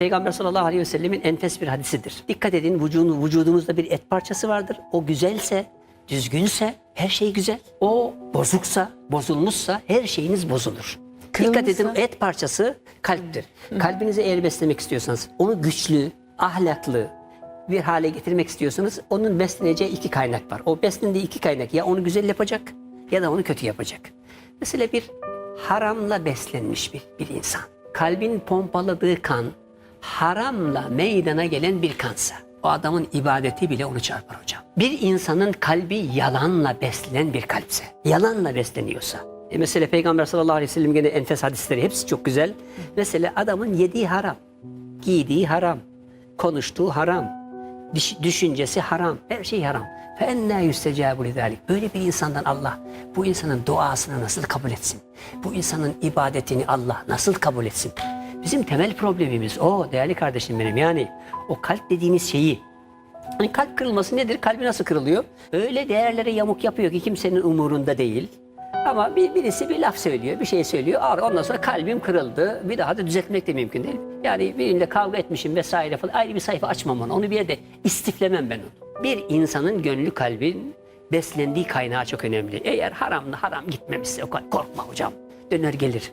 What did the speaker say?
Peygamber sallallahu aleyhi ve sellemin enfes bir hadisidir. Dikkat edin vücudun, vücudumuzda bir et parçası vardır. O güzelse, düzgünse her şey güzel. O bozuksa, bozulmuşsa her şeyiniz bozulur. Dikkat edin Kırılmışsa? et parçası kalptir. Kalbinizi eğer beslemek istiyorsanız onu güçlü, ahlaklı bir hale getirmek istiyorsanız onun besleneceği iki kaynak var. O beslendiği iki kaynak ya onu güzel yapacak ya da onu kötü yapacak. Mesela bir haramla beslenmiş bir, bir insan. Kalbin pompaladığı kan haramla meydana gelen bir kansa. O adamın ibadeti bile onu çarpar hocam. Bir insanın kalbi yalanla beslenen bir kalpse, yalanla besleniyorsa. E mesela Peygamber sallallahu aleyhi ve sellem gene enfes hadisleri hepsi çok güzel. Mesela adamın yediği haram, giydiği haram, konuştuğu haram, düş- düşüncesi haram, her şey haram. فَاَنَّا يُسْتَجَابُ لِذَٰلِكَ Böyle bir insandan Allah bu insanın duasını nasıl kabul etsin? Bu insanın ibadetini Allah nasıl kabul etsin? Bizim temel problemimiz o değerli kardeşim benim. Yani o kalp dediğimiz şeyi Hani kalp kırılması nedir? Kalbi nasıl kırılıyor? Öyle değerlere yamuk yapıyor ki kimsenin umurunda değil. Ama bir, birisi bir laf söylüyor, bir şey söylüyor. Aa, Ondan sonra kalbim kırıldı. Bir daha da düzeltmek de mümkün değil. Yani biriyle kavga etmişim vesaire falan. Ayrı bir sayfa açmam onu. Onu bir yerde istiflemem ben onu. Bir insanın gönlü kalbin beslendiği kaynağı çok önemli. Eğer haramla haram gitmemişse o kadar korkma hocam. Döner gelir.